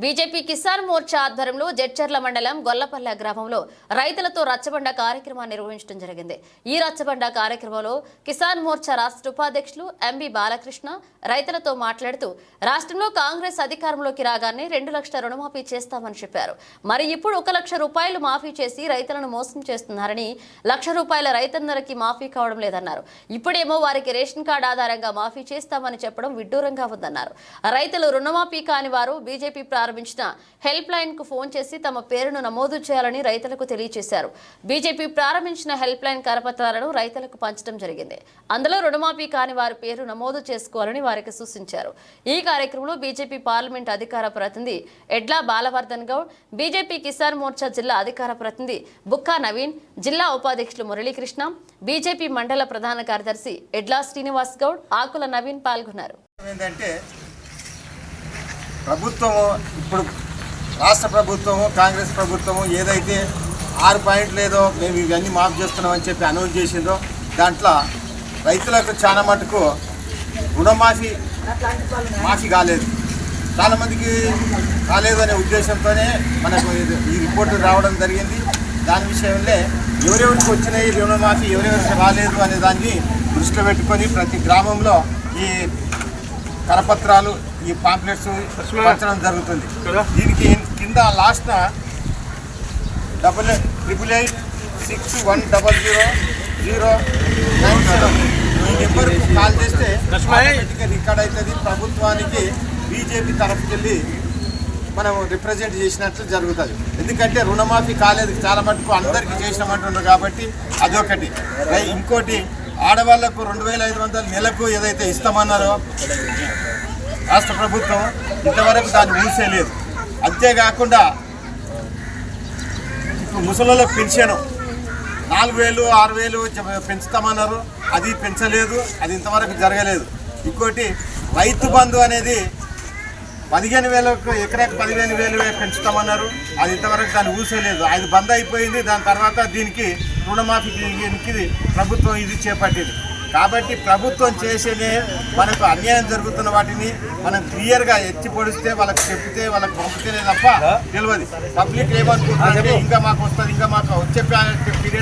BJP Kisan Morcha ఆధ్వర్యంలో జడ్చర్ల మండలం గొల్లపల్లె గ్రామంలో రైతులతో రచ్చబండ కార్యక్రమాన్ని నిర్వహించడం జరిగింది. ఈ రచ్చబండ కార్యక్రమంలో కిసాన్ మోర్చా రాష్ట్ర ఉపాధ్యక్షులు ఎంబి బాలకృష్ణ రైతులతో మాట్లాడుతూ రాష్ట్రంలో కాంగ్రెస్ అధికారంలోకి రాగానే రెండు లక్షల రుణమాఫీ చేస్తామని చెప్పారు. మరి ఇప్పుడు ఒక లక్ష రూపాయలు మాఫీ చేసి రైతులను మోసం చేస్తున్నారని లక్ష రూపాయల రైతన్నరకి మాఫీ కావడం లేదన్నారు. ఇప్పుడేమో వారికి రేషన్ కార్డు ఆధారంగా మాఫీ చేస్తామని చెప్పడం విడ్డూరంగా ఉందన్నారు. రైతులు రుణమాఫీ కాని వారు బీజేపీ ప్రారంభించిన హెల్ప్ లైన్కు ఫోన్ చేసి తమ పేరును నమోదు చేయాలని రైతులకు తెలియజేశారు బీజేపీ ప్రారంభించిన హెల్ప్ లైన్ కరపత్రాలను రైతులకు పంచడం జరిగింది. అందులో రుణమాఫీ కాని వారి పేరు నమోదు చేసుకోవాలని వారికి సూచించారు. ఈ కార్యక్రమంలో బీజేపీ పార్లమెంట్ అధికార ప్రతినిధి ఎడ్లా బాలవర్ధన్ గౌడ్ బీజేపీ కిసాన్ మోర్చా జిల్లా అధికార ప్రతినిధి బుక్కా నవీన్ జిల్లా ఉపాధ్యక్షులు మురళీకృష్ణ బీజేపీ మండల ప్రధాన కార్యదర్శి ఎడ్లా శ్రీనివాస్ గౌడ్ ఆకుల నవీన్ పాల్గొన్నారు. ఏంటంటే ప్రభుత్వము ఇప్పుడు రాష్ట్ర ప్రభుత్వము కాంగ్రెస్ ప్రభుత్వము ఏదైతే ఆరు పాయింట్లు ఏదో మేము ఇవన్నీ మాఫ్ చేస్తున్నామని చెప్పి అనౌన్స్ చేసిందో దాంట్లో రైతులకు చాలా మటుకు రుణమాఫీ మాఫీ కాలేదు. చాలామందికి కాలేదనే ఉద్దేశంతోనే మనకు ఈ రిపోర్టు రావడం జరిగింది. దాని విషయంలో ఎవరెవరికి వచ్చినాయి రుణమాఫీ ఎవరెవరికి రాలేదు అనే దాన్ని దృష్టిలో పెట్టుకొని ప్రతి గ్రామంలో ఈ కరపత్రాలు ఈ పాంప్లెట్స్ పంచడం జరుగుతుంది. దీనికి కింద last double triple eight six one double zero zero nine seven. ఈ నెంబర్కు కాల్ చేస్తే రికార్డ్ అవుతుంది ప్రభుత్వానికి బీజేపీ తరఫుకెళ్ళి మనం రిప్రజెంట్ చేసినట్లు జరుగుతుంది. ఎందుకంటే రుణమాఫీ కాలేదు. చాలా మటుకు అందరికీ చేసినామంటున్నారు కాబట్టి అదొకటి. ఇంకోటి ఆడవాళ్ళకు రెండు వేల ఐదు వందల నెలకు ఏదైతే ఇస్తామన్నారో రాష్ట్ర ప్రభుత్వం ఇంతవరకు దాన్ని ఊసేయలేదు అంతేకాకుండా ఇప్పుడు ముసలిలో పెన్షన్ నాలుగు వేలు ఆరు వేలు పెంచుతామన్నారు. అది పెంచలేదు అది ఇంతవరకు జరగలేదు. ఇంకోటి రైతు బంధు అనేది పదిహేను వేలకు ఎకరాకు పదిహేను వేలు పెంచుతామన్నారు. అది ఇంతవరకు దాన్ని ఊసేయలేదు అది బంద్ అయిపోయింది. దాని తర్వాత దీనికి రుణమాఫీ దీనికి ప్రభుత్వం ఇది చేపట్టింది. కాబట్టి ప్రభుత్వం చేసేదే మనకు అన్యాయం జరుగుతున్న వాటిని మనం క్లియర్గా ఎత్తి పొడిస్తే వాళ్ళకి చెప్తే వాళ్ళకి పంపితేనే తప్ప తెలియదు. పబ్లిక్ ఏమనుకుంటారంటే ఇంకా మాకు వస్తుంది ఇంకా మాకు వచ్చే పీరియడ్